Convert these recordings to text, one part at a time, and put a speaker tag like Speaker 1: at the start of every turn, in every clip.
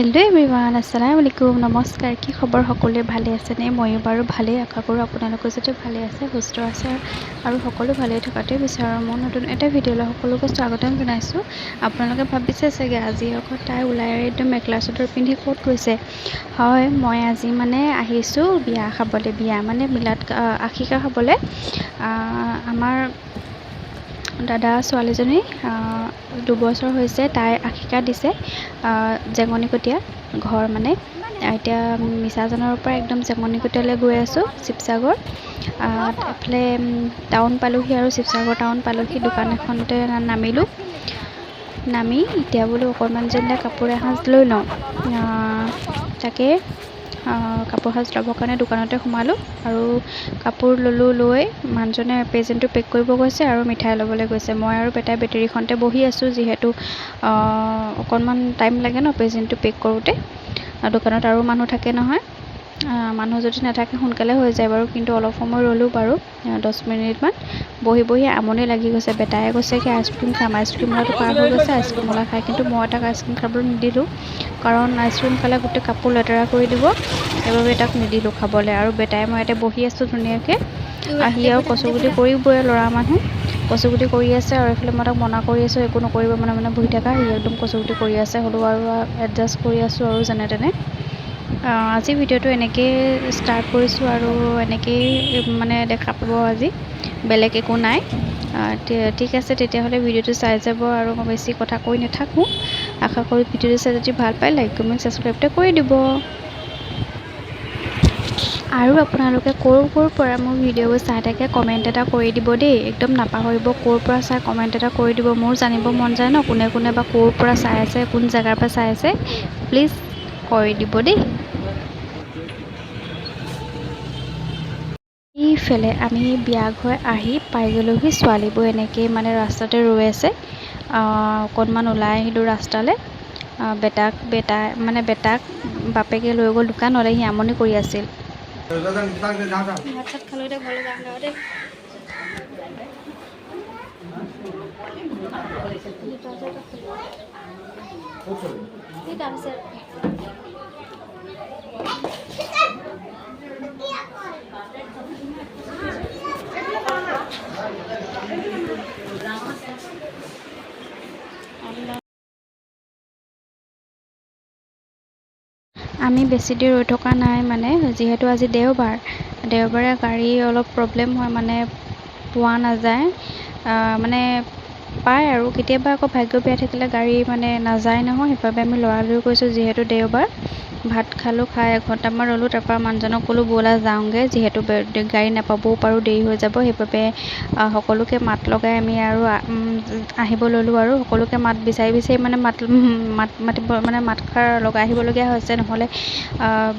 Speaker 1: Hello everyone আসসালামু আলাইকুম নমস্কাৰ। কি খবৰ? সকলোৱে ভালে আছেনে? ময়ো বাৰু ভালেই। আশা কৰোঁ আপোনালোকো যাতে ভালে আছে সুস্থ আছে আৰু সকলো ভালেই থকাটোৱে বিচাৰোঁ। মই নতুন এটা ভিডিঅ'লৈ সকলোকে স্বাগতম জনাইছোঁ। আপোনালোকে ভাবিছে চাগে আজি আকৌ তাই ওলাই একদম মেখেলা চাদৰ পিন্ধি ক'ত গৈছে? হয় মই আজি মানে আহিছোঁ বিয়া খাবলৈ বিয়া মানে মিলাত আশিকা খাবলৈ। আমাৰ দাদা ছোৱালীজনী দুবছৰ হৈছে তাই আশিকা দিছে জেঙনিকটীয়া ঘৰ মানে। এতিয়া মিছাজনৰ পৰা একদম জেঙনিকটীয়ালৈ গৈ আছোঁ শিৱসাগৰ। এফালে টাউন পালোঁহি আৰু শিৱসাগৰ টাউন পালোঁহি দোকান এখনতে নামিলোঁ। নামি এতিয়া বোলো অকণমান যেনে কাপোৰ এসাঁজ লৈ লওঁ। তাকে কাপোৰ সাজ ল'বৰ কাৰণে দোকানতে সোমালোঁ আৰু কাপোৰ ল'লোঁ লৈ মানুহজনে প্ৰেজেণ্টটো পেক কৰিব গৈছে আৰু মিঠাই ল'বলৈ গৈছে। মই আৰু বেটাই বেটেৰীখনতে বহি আছোঁ যিহেতু অকণমান টাইম লাগে ন প্ৰেজেণ্টটো পেক কৰোঁতে। দোকানত আৰু মানুহ থাকে নহয়। মানুহ যদি নাথাকে সোনকালে হৈ যায় বাৰু কিন্তু অলপ সময় ৰ'লোঁ বাৰু দহ মিনিটমান। বহি বহি আমনি লাগি গৈছে। বেটাই কৈছে কি আইচক্ৰীম খাম আইচক্ৰীম ওলাটো পাৰ হৈ গৈছে আইচক্ৰীম ওলা খাই। কিন্তু মই তাক আইচক্ৰীম খাবলৈ নিদিলোঁ। কাৰণ আইচক্ৰীম খালে গোটেই কাপোৰ লেতেৰা কৰি দিব। সেইবাবে তাক নিদিলোঁ খাবলৈ আৰু বেটাই মই ইয়াতে বহি আছোঁ ধুনীয়াকৈ। আহি আৰু কচুগুটি কৰিবই ল'ৰা মানুহ। কচুগুটি কৰি আছে আৰু এইফালে মই তাক মনা কৰি আছোঁ একো নকৰিব মানে মানে বহি থাকা। সি একদম কচুগুটি কৰি আছে হ'লেও আৰু এডজাষ্ট কৰি আছোঁ আৰু যেনে তেনে। আজি ভিডিঅ'টো এনেকৈয়ে ষ্টাৰ্ট কৰিছোঁ আৰু এনেকৈয়ে মানে দেখা পাব আজি। বেলেগ একো নাই। ঠিক আছে তেতিয়াহ'লে ভিডিঅ'টো চাই যাব আৰু মই বেছি কথা কৈ নাথাকোঁ। আশা কৰোঁ ভিডিঅ'টো চাই যদি ভাল পায় লাইক কমেণ্ট ছাবস্ক্ৰাইবটো কৰি দিব। আৰু আপোনালোকে ক'ৰ ক'ৰ পৰা মোৰ ভিডিঅ'বোৰ চাই থাকে কমেণ্ট এটা কৰি দিব দেই। একদম নাপাহৰিব ক'ৰ পৰা চাই কমেণ্ট এটা কৰি দিব। মোৰ জানিব মন যায় ন কোনে কোনে বা ক'ৰ পৰা চাই আছে কোন জেগাৰ পৰা চাই আছে প্লিজ কৰি দিব দেই। ইফালে আমি বিয়া ঘৰ আহি পাই গ'লোহি ছোৱালীবোৰ এনেকৈয়ে মানে ৰাস্তাতে ৰৈ আছে। অকণমান ওলাই আহিলোঁ ৰাস্তালৈ। বেটাক বেটাই মানে বেটাক বাপেকে লৈ গ'ল দোকানলৈ সি আমনি কৰি আছিল। আমি বেছি দেৰি ৰৈ থকা নাই মানে যিহেতু আজি দেওবাৰ। দেওবাৰে গাড়ী অলপ প্ৰব্লেম হয় মানে পোৱা নাযায়। মানে পায় আৰু কেতিয়াবা আকৌ ভাগ্য বেয়া থাকিলে গাড়ী মানে নাযায় নহয় সেইবাবে আমি লৰালৰি কৰিছোঁ যিহেতু দেওবাৰ। ভাত খালোঁ খাই এঘণ্টামান ৰ'লোঁ তাৰপৰা মানুহজনক ক'লোঁ ব'লা যাওঁগৈ যিহেতু গাড়ী নাপাবও পাৰোঁ দেৰি হৈ যাব সেইবাবে সকলোকে মাত লগাই আমি আৰু আহিব ল'লোঁ আৰু। সকলোকে মাত বিচাৰি বিচাৰি মানে মাত মাত মাতিব মানে মাতষাৰ লগাই আহিবলগীয়া হৈছে নহ'লে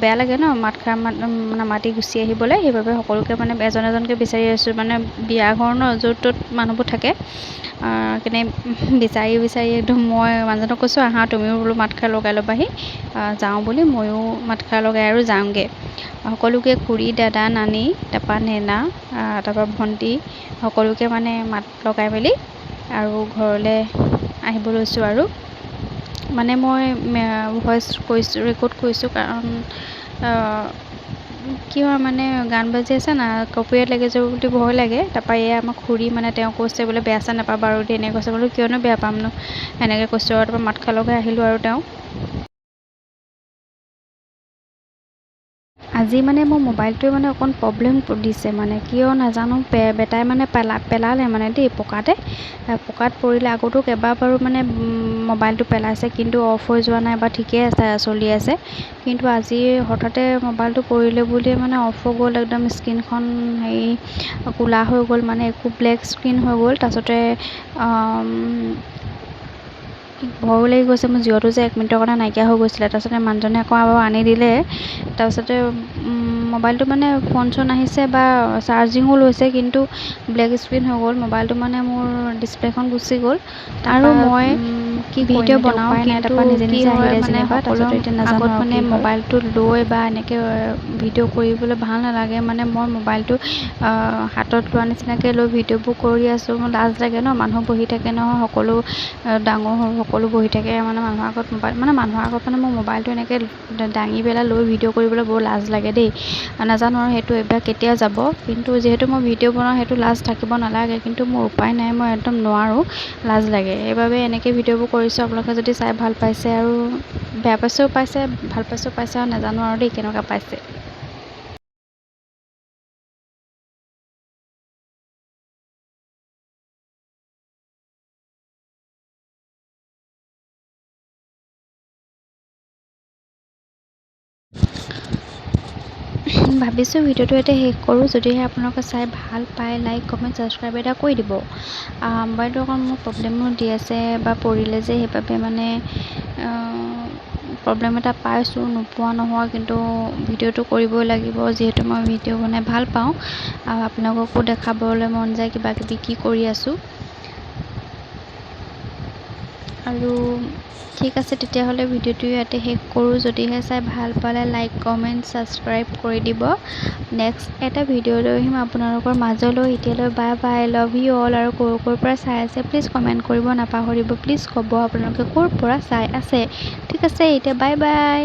Speaker 1: বেয়া লাগে ন মাতষাৰ মাত মানে মাতি গুচি আহিবলৈ। সেইবাবে সকলোকে মানে এজন এজনকৈ বিচাৰি আছোঁ মানে বিয়া ঘৰ ন য'ত ত'ত মানুহবোৰ থাকে। কেনে বিচাৰি বিচাৰি একদম মই মানুহজনক কৈছোঁ আহা তুমিও বোলো মাতষাৰ লগাই ল'বাহি। যাওঁ বুলি ময়ো মাতষাৰ লগাই আৰু যাওঁগৈ। সকলোকে খুৰী দাদা নানী তাৰপৰা নেনা তাৰপৰা ভণ্টি সকলোকে মানে মাত লগাই মেলি আৰু ঘৰলৈ আহিব লৈছোঁ আৰু। মানে মই ভইচ কৈছোঁ ৰেকৰ্ড কৰিছোঁ কাৰণ কি হয় মানে গান বাজি আছে না কপিৰাইট লাগি যাব বুলি ভয় লাগে। তাৰপৰা এয়া আমাৰ খুৰী মানে তেওঁ কৈছে বোলে বেয়া চেয়া নাপাবা আৰু দেই। এনেকৈ কৈছে বোলো কিয়নো বেয়া পামনো? এনেকৈ কৈছোঁ আৰু তাৰপৰা মাতষাৰ লগাই আহিলোঁ আৰু তেওঁ। আজি মানে মোৰ মোবাইলটোৱে মানে অকণ প্ৰব্লেম দিছে মানে কিয় নাজানো বেটাই মানে পেলা পেলালে মানে দেই পকাতে। পকাত পৰিলে আগতো কেইবাবাৰো মানে মোবাইলটো পেলাইছে কিন্তু অফ হৈ যোৱা নাই বা ঠিকেই আছে চলি আছে। কিন্তু আজি হঠাতে মোবাইলটো পৰিলে বুলিয়ে মানে অফ হৈ গ'ল একদম স্ক্ৰীণখন হেৰি ক'লা হৈ গ'ল মানে একো ব্লেক স্ক্ৰীণ হৈ গ'ল। তাৰপাছতে ভয়ো লাগি গৈছে মোৰ জিঅ'টো যে এক মিনিটৰ কাৰণে নাইকিয়া হৈ গৈছিলে। তাৰপাছতে মানুহজনে আকৌ আৰু আনি দিলে। তাৰপাছতে মোবাইলটো মানে ফোন চোন আহিছে বা চাৰ্জিঙো লৈছে কিন্তু ব্লেক স্ক্ৰীণ হৈ গ'ল। মোবাইলটো মানে মোৰ ডিছপ্লেখন গুচি গ'ল। আৰু মই
Speaker 2: কি
Speaker 1: ভিডিঅ' বনাওঁ, কিন্তু কি হয় মানে
Speaker 2: যেনিবা
Speaker 1: সকলো
Speaker 2: নাজানো
Speaker 1: আগত মানে মোবাইলটো লৈ বা এনেকৈ ভিডিঅ' কৰিবলৈ ভাল নালাগে মানে মই মোবাইলটো হাতত লোৱা নিচিনাকৈ লৈ ভিডিঅ'বোৰ কৰি আছোঁ মোৰ লাজ লাগে ন মানুহ বহি থাকে নহয় সকলো ডাঙৰ সৰু সকলো বহি থাকে মানে মানুহৰ আগত মোবাইল মানে মানুহৰ আগত মানে মোৰ মোবাইলটো এনেকৈ দাঙি পেলাই লৈ ভিডিঅ' কৰিবলৈ বৰ লাজ লাগে দেই নাজানো আৰু সেইটো অভ্যাস কেতিয়া যাব কিন্তু যিহেতু মই ভিডিঅ' বনাওঁ সেইটো লাজ থাকিব নালাগে কিন্তু মোৰ উপায় নাই মই একদম নোৱাৰোঁ লাজ লাগে সেইবাবে এনেকৈ ভিডিঅ'বোৰ কৰিছোঁ আপোনালোকে যদি চাই ভাল পাইছে আৰু বেয়া পাইছেও পাইছে ভাল পাইছেও পাইছে আৰু নাজানো আৰু দেই কেনেকুৱা পাইছে। ভাবিছোঁ ভিডিঅ'টো এতিয়া শেষ কৰোঁ যদিহে আপোনালোকে চাই ভাল পায় লাইক কমেণ্ট ছাবস্ক্ৰাইব এটা কৰি দিব। মোবাইলটো অকণ মোৰ প্ৰব্লেমো দি আছে বা পৰিলে যে সেইবাবে মানে প্ৰব্লেম এটা পাইছোঁ নোপোৱা নহয় কিন্তু ভিডিঅ'টো কৰিবই লাগিব। যিহেতু মই ভিডিঅ' বনাই ভাল পাওঁ আৰু আপোনালোককো দেখাবলৈ মন যায় কিবা কিবি কি কৰি আছোঁ। আৰু ঠিক আছে তেতিয়াহ'লে ভিডিঅ'টো ইয়াতে শেষ কৰোঁ। যদিহে চাই ভাল পালে লাইক কমেণ্ট ছাবস্ক্ৰাইব কৰি দিব। নেক্সট এটা ভিডিঅ' লৈ আহিম আপোনালোকৰ মাজলৈ। এতিয়ালৈ bye bye love you all আৰু ক'ৰ ক'ৰ পৰা চাই আছে প্লিজ কমেণ্ট কৰিব নাপাহৰিব। প্লিজ ক'ব আপোনালোকে ক'ৰ পৰা চাই আছে। ঠিক আছে এতিয়া বাই বাই।